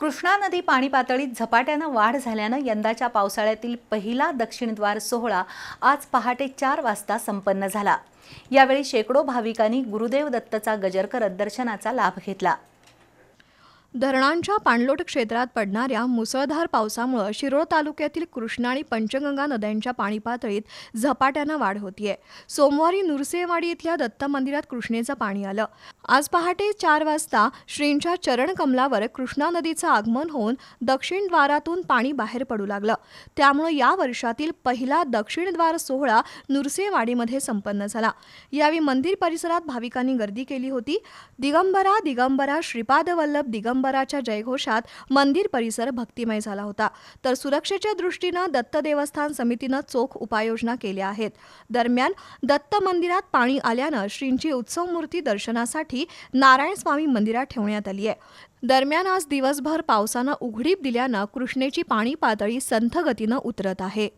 कृष्णा नदी पाणी पातळीत झपाट्यानं वाढ झाल्यानं यंदाच्या पावसाळ्यातील पहिला दक्षिणद्वार सोहळा आज पहाटे चार वाजता संपन्न झाला. यावेळी शेकडो भाविकांनी गुरुदेव दत्तचा गजर करत दर्शनाचा लाभ घेतला. धरणांच्या पाणलोट क्षेत्रात पडणाऱ्या मुसळधार पावसामुळे शिरोळ तालुक्यातील कृष्णा आणि पंचगंगा नद्यांच्या पाणी पातळीत झपाट्यानं वाढ होतीये. सोमवारी नुरसेवाडी इथल्या दत्त मंदिरात कृष्णेचं पाणी आलं. आज पहाटे चार वाजता श्रींच्या चरणकमलावर कृष्णा नदीचं आगमन होऊन दक्षिण द्वारातून पाणी बाहेर पडू लागलं. त्यामुळे या वर्षातील पहिला दक्षिण द्वार सोहळा नुरसेवाडीमध्ये संपन्न झाला. यावेळी मंदिर परिसरात भाविकांनी गर्दी केली होती. दिगंबरा दिगंबरा श्रीपाद वल्लभ दिगंबराच्या जयघोषात मंदिर परिसर भक्तिमय झाला होता. तर सुरक्षेच्या दृष्टीनं दत्त देवस्थान समितीनं चोख उपाययोजना केल्या आहेत. दरम्यान दत्त मंदिरात पाणी आल्यानं श्रींची उत्सव मूर्ती दर्शनासाठी नारायण स्वामी मंदिरात ठेवण्यात आली आहे. दरम्यान आज दिवसभर पावसानं उघडीप दिल्यानं कृष्णेची पाणी पातळी संथ गतीनं उतरत आहे.